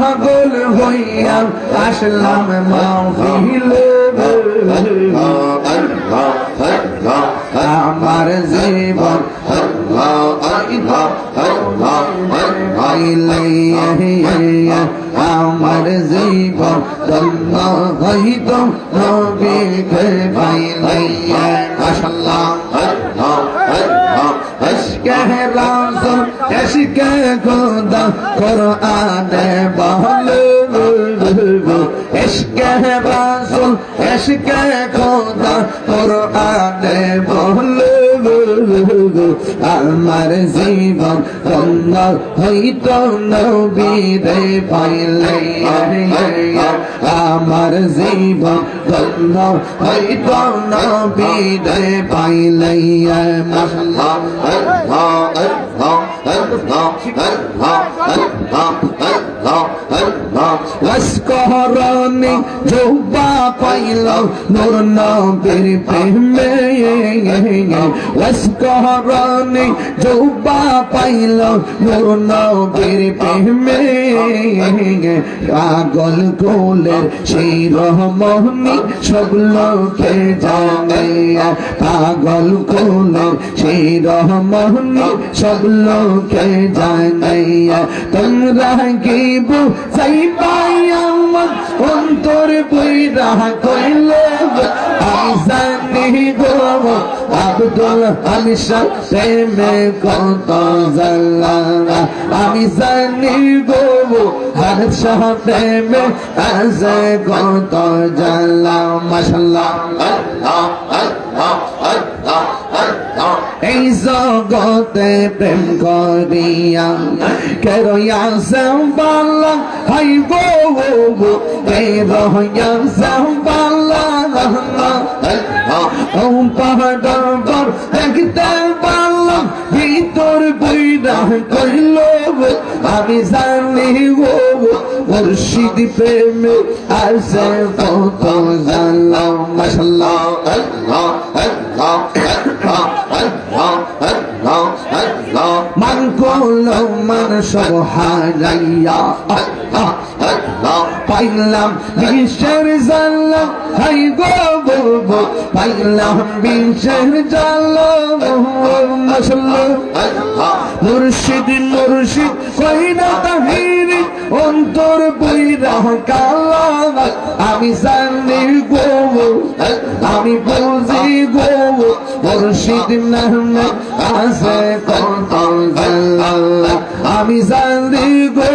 পাগল হইয়া আসলাম মাহফিলে আমার জীবন। আমার জীবন। ধন্য হইত নবীকে এশকে রাসূল এশকে খোদা কোরআনে বলে এশকে রাসূল এশকে খোদা কোরআনে বলে আমার জীবন ধন্য হইত নবীরে পাইলে আমার জীবন ধন্য হইত নবীরে পাইলে লস্করণে জোবা পাইল নূর নবীর প্রেমে লস্করণে জোবা পাইল নূর নবীর প্রেমে পাগল কোলের সেই রহমনি সব লোকে জানে পাগল কোলের সেই রহমনি সব লোকে জানে তোমরা কি আমি জানি গো আব্দুল হামিশা কত জাল্লা আমি জানি গো হর শাহ প্রেমে আছে কত জাল্লা মাশাল্লাহ এই জগতে প্রেম করিয়া কেরয়া সম্বালা হাই গো গো কেরয়া সম্বালা ও পাহাড় পর দেখতে পারলাম, ভিতর বইরা কইল আমি জানি, গো মুর্শিদ প্রেমে আছে কত জানলাম, মাশাল্লাহ আল্লাহ আল্লাহ। মান করল মান সব হারাইয়া পাইলাম বিশ্বের হাই পাইলাম বিশ্বের মুর্শিদ মুর্শিদ কইনা তাহিরি অন্তর বইরা কালা আমি জানি গো আমি বুঝি গো মুর্শিদ নামে আছে জাল্লা আমি জানি গো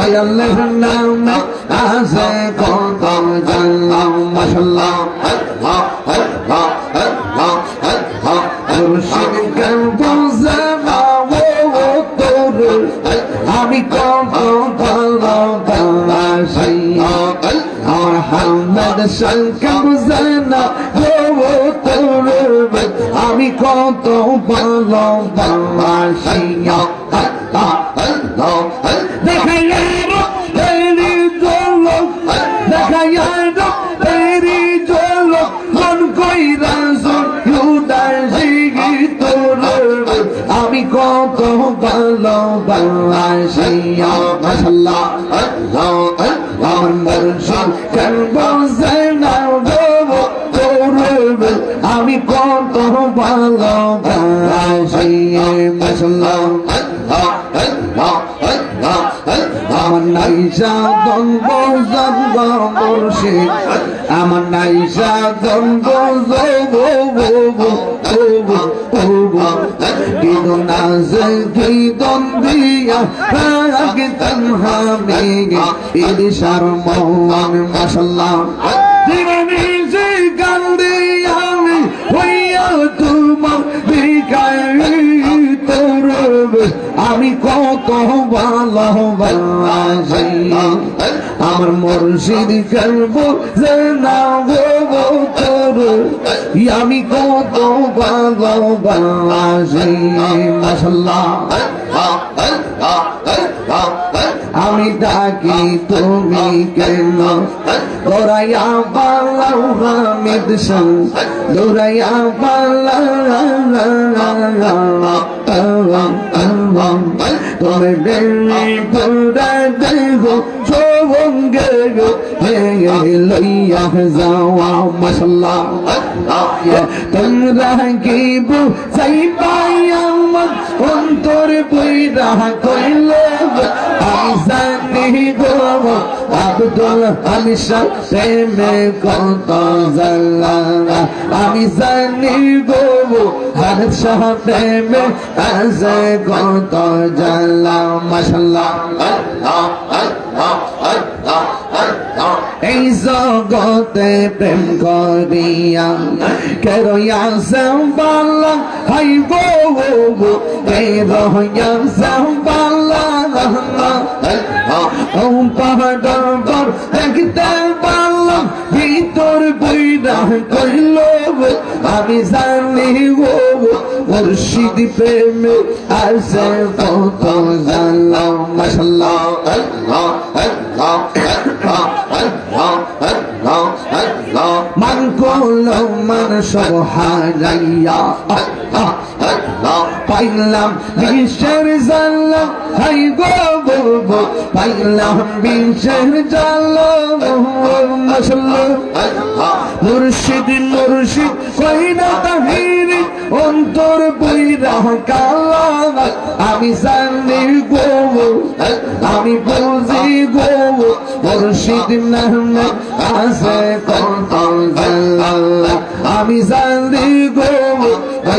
আল্লাহর নামে আছে কত জাল্লা মাশাল্লাহ মুর্শিদ কেন বুঝে না ও তোর আমি কত ভালো বাসি আমার হামদ শঙ্কর বুঝানা গো তোর আমি কত ভালো বাসি দেখাইয়া আমি কত ভালো বাসিয়া মাশাল্লাহ আমার মরশিদ কেন বসে না গো? তোর আমি কত ভালো বাসিয়া মাশাল্লাহ নাইসা দ্বন্দ্ব জন্ম মুর্শিদ। আমার নাইসা দ্বন্দ্ব মাশাল্লাহ জীবনে যে কান্দে আমি হইয়া তোমার ভিখারি তোর আমি কত আমার মুর্শিদ করব আমি কত ভালোবাসি। মাশাল্লাহ। আমি ডাকি তুমি কেন? দৌড়াইয়া পালাও হামিদ সং দৌড়াইয়া পালা তুমি বেড়ে পুরা দেহ সঙ্গে লইয়া যাওয়া মশলা তোমরা কি বুঝাই পাই আমার অন্তর বইরা কইলে আব্দুল আমি প্রেমে কত জাল্লা আমি জানি গো আর শাহ প্রেমে আছে কত জাল্লা মাশাল্লাহ এই জগতে প্রেম করিয়া কেরয়া সম্বালা হাই গো কেরয়া সম্বালা ও পাহাড় দেখতে পারলাম, ভিতর বইরা কইল আমি জানি গো মুর্শিদ প্রেমে আছে কত জানলাম, মাশাল্লাহ মান পাইলাম বিশ্বের হাই পাইলাম বিশ্বের মুর্শিদ মুর্শিদ কইনা তাহিরি? অন্তর আমি জানি আমি বুঝি গো, মুর্শিদ নামে আছে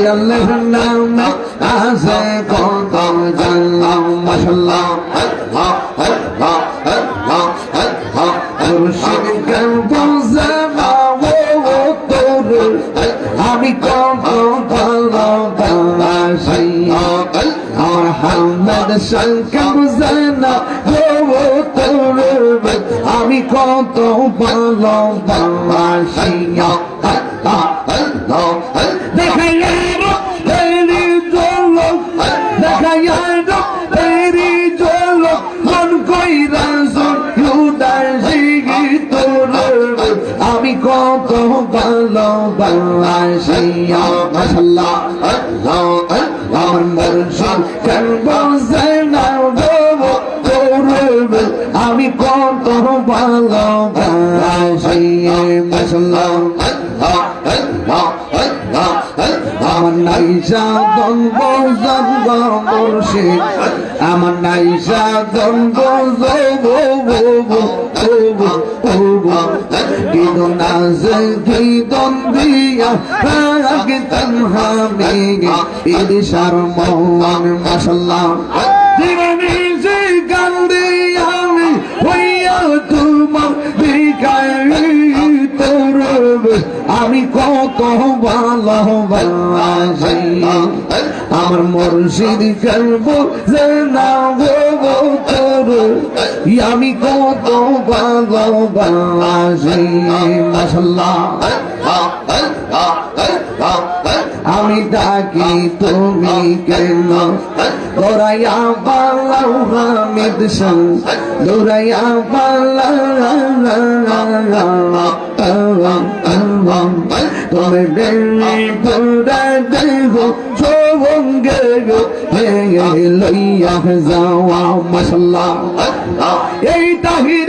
আল্লাহর নামে আছে কত জাল্লা মাশাল্লাহ মুর্শিদ কেন বুঝে না ও তোর আমি কত ভালো গো তোর আমি কত ভালো বাসি দেখাইয়া ভালো বাসিয়া মাশাল্লাহ আমার মরশিদ কেন বসে না গো তোর আমি কত ভালো বাসিয়া মাশাল্লাহ নাইসা দ্বন্দ্ব জন্ম বর্ষে আমার নাইসা দ্বন্দ্ব কিন্তু আমি কত আমার মুর্শিদ করব যে না তোর আমি কত ভালোবাসি। মাসাল্লাহ আমি ডাকি তুমি কেন? দৌড়াইয়া পালাও হামিদ সং দৌড়াইয়া পালাও। তুমি বেরি পুরা দেহ সঙ্গে লইয়া যাওয়া মশলা এই তাহিরি